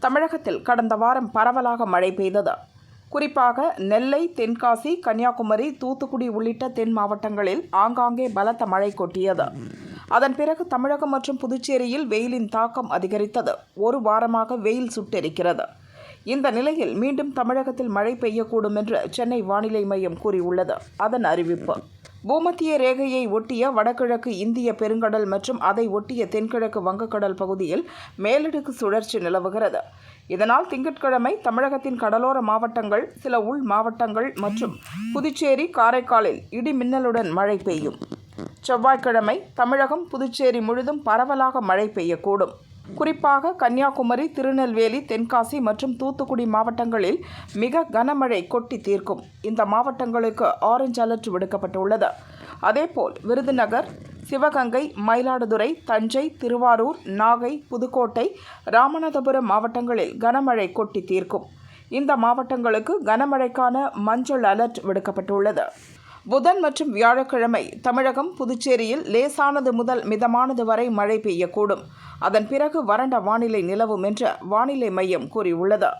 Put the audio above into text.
தமிழகத்தில் கடந்த வாரம் பரவலாக மழை பெய்தது. குறிப்பாக நெல்லை தென்காசி கன்னியாகுமரி தூத்துக்குடி உள்ளிட்ட தென் மாவட்டங்களில் ஆங்காங்கே பலத்த மழை கொட்டியது. அதன் பிறகு தமிழகம் மற்றும் புதுச்சேரியில் வெயிலின் தாக்கம் அதிகரித்தது. ஒரு வாரமாக வெயில் சுட்டெரிக்கிறது. இந்த நிலையில் மீண்டும் தமிழகத்தில் மழை பெய்யக்கூடும் என்று சென்னை வானிலை மையம் கூறியுள்ளது. அதன் அறிவிப்பு. பூமத்திய ரேகையை ஒட்டிய வடகிழக்கு இந்திய பெருங்கடல் மற்றும் அதை ஒட்டிய தென்கிழக்கு வங்கக்கடல் பகுதியில் மேலடுக்கு சுழற்சி நிலவுகிறது. இதனால் திங்கட்கிழமை தமிழகத்தின் கடலோர மாவட்டங்கள் சில உள் மாவட்டங்கள் மற்றும் புதுச்சேரி காரைக்காலில் இடி மின்னலுடன் மழை பெய்யும். செவ்வாய்க்கிழமை தமிழகம் புதுச்சேரி முழுதும் பரவலாக மழை பெய்யக்கூடும். குறிப்பாக கன்னியாகுமரி திருநெல்வேலி தென்காசி மற்றும் தூத்துக்குடி மாவட்டங்களில் மிக கனமழை கொட்டி தீர்க்கும். இந்த மாவட்டங்களுக்கு ஆரஞ்சு அலர்ட் விடுக்கப்பட்டுள்ளது. அதேபோல் விருதுநகர் சிவகங்கை மயிலாடுதுறை தஞ்சை திருவாரூர் நாகை புதுக்கோட்டை ராமநாதபுரம் மாவட்டங்களில் கனமழை கொட்டி தீர்க்கும். இந்த மாவட்டங்களுக்கு கனமழைக்கான மஞ்சள் அலர்ட் விடுக்கப்பட்டுள்ளது. புதன் மற்றும் வியாழக்கிழமை தமிழகம் புதுச்சேரியில் லேசானது முதல் மிதமானது வரை மழை பெய்யக்கூடும். அதன் பிறகு வறண்ட வானிலை நிலவும் என்று வானிலை மையம் கூறியுள்ளது.